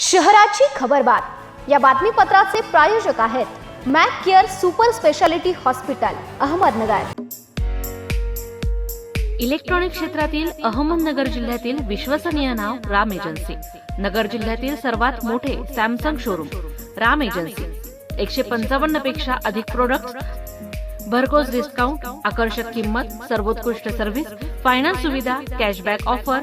शहराची खबरबात या बातमीपत्राचे प्रायोजक आहेत Mac Care super speciality hospital Ahmednagar. Electronic क्षेत्रातील अहमदनगर जिल्ह्यातील विश्वसनीय नाव राम एजन्सी. नगर जिल्ह्यातील सर्वात मोठे सॅमसंग शोरूम राम एजन्सी. एकशे पंचावन्नपेक्षा अधिक प्रोडक्ट भरघोस डिस्काउंट आकर्षक किंमत सर्वोत्कृष्ट सर्व्हिस फायनान्स सुविधा कॅशबॅक ऑफर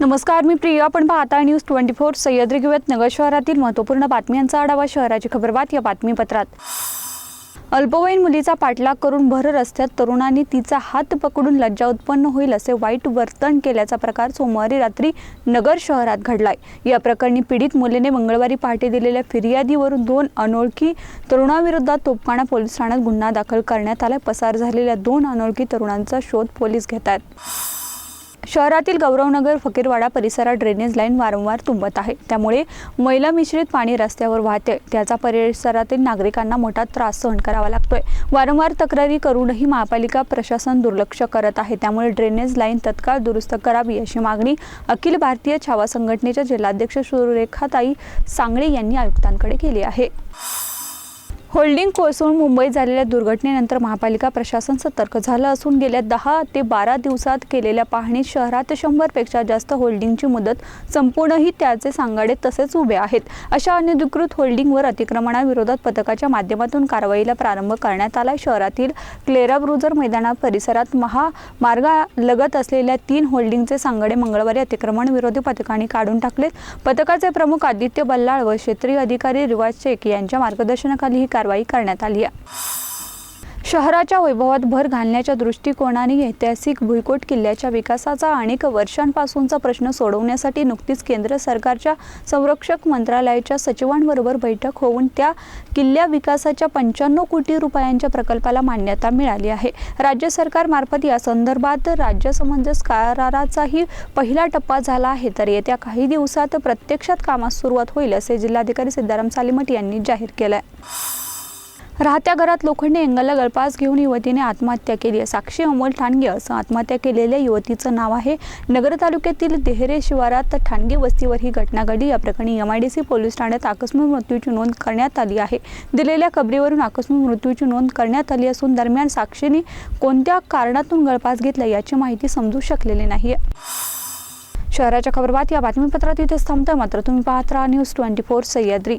नमस्कार मी प्रिया. आपण पाहता न्यूज ट्वेंटी फोर. सह्याद्री घेऊयात नगर शहरातील महत्त्वपूर्ण बातम्यांचा आढावा शहराची खबरबात या बातमीपत्रात. अल्पवयीन मुलीचा पाठलाग करून भर रस्त्यात तरुणांनी तिचा हात पकडून लज्जा उत्पन्न होईल असे वाईट वर्तन केल्याचा प्रकार सोमवारी रात्री नगर शहरात घडलाय. या प्रकरणी पीडित मुलीने मंगळवारी पहाटे दिलेल्या फिर्यादीवरून दोन अनोळखी तरुणाविरोधात तोपखाना पोलीस ठाण्यात गुन्हा दाखल करण्यात आला पसार झालेल्या दोन अनोळखी तरुणांचा शोध पोलीस घेत आहेत शहरातील गौरवनगर फकीरवाडा परिसरात ड्रेनेज लाईन वारंवार तुंबत आहे. त्यामुळे मैला मिश्रित पाणी रस्त्यावर वाहते. त्याचा परिसरातील नागरिकांना मोठा त्रास सहन करावा लागतोय. वारंवार तक्रारी करूनही महापालिका प्रशासन दुर्लक्ष करत आहे. त्यामुळे ड्रेनेज लाईन तत्काळ दुरुस्त करावी अशी मागणी अखिल भारतीय छावा संघटनेच्या जिल्हाध्यक्ष सुरेखाताई सांगळे यांनी आयुक्तांकडे केली आहे. होल्डिंग कोसळून मुंबईत झालेल्या दुर्घटनेनंतर महापालिका प्रशासन सतर्क झालं असून गेल्या दहा ते बारा दिवसात केलेल्या पाहणीत शहरात शंभरपेक्षा जास्त होल्डिंगची मुदत संपूर्णही त्याचे सांगाडे तसेच उभे आहेत. अशा अनधिकृत होल्डिंगवर अतिक्रमणाविरोधात पथकाच्या माध्यमातून कारवाईला प्रारंभ करण्यात आला शहरातील क्लेरा ब्रुजर मैदाना परिसरात महामार्गालगत असलेल्या तीन होल्डिंगचे सांगाडे मंगळवारी अतिक्रमण विरोधी पथकाने काढून टाकलेत. पथकाचे प्रमुख आदित्य बल्लाळ व क्षेत्रीय अधिकारी रिवाज शेख यांच्या मार्गदर्शनाखाली ही कारवाई करण्यात आली आहे. शहराच्या वैभवात भर घालण्याच्या दृष्टिकोनाने ऐतिहासिक भुईकोट किल्ल्याच्या विकासाचा अनेक वर्षांपासूनचा प्रश्न सोडवण्यासाठी नुकतीच केंद्र सरकारच्या संरक्षक मंत्रालयाच्या सचिवांबरोबर बैठक होऊन त्या किल्ल्या विकासाच्या पंच्याण्णव कोटी रुपयांच्या प्रकल्पाला मान्यता मिळाली आहे. राज्य सरकारमार्फत या संदर्भात राज्य समंजस कराराचाही पहिला टप्पा झाला आहे. तर येत्या काही दिवसात प्रत्यक्षात कामास सुरुवात होईल असे जिल्हाधिकारी सिद्धाराम सालिमट यांनी जाहीर केलं राहत्या घरात लोखंडी एंगलला गळपास घेऊन युवतीने आत्महत्या केली. आहे साक्षी अमोल ठाणगे असं आत्महत्या केलेल्या युवतीचं नाव आहे. नगर तालुक्यातील देहरे शिवारात ठाणगे वस्तीवर ही घटना घडली. या प्रकरणी M I D C police ठाण्यात आकस्मिक मृत्यूची नोंद करण्यात आली आहे. दिलेल्या खबरीवरून आकस्मिक मृत्यूची नोंद करण्यात आली असून दरम्यान साक्षीने कोणत्या कारणातून गळपास घेतला याची माहिती समजू शकलेली नाही शहराच्या खबरबात या बातमीपत्रात इथेच थांबतं मात्र तुम्ही पाहत राहा news twenty four Sahyadri.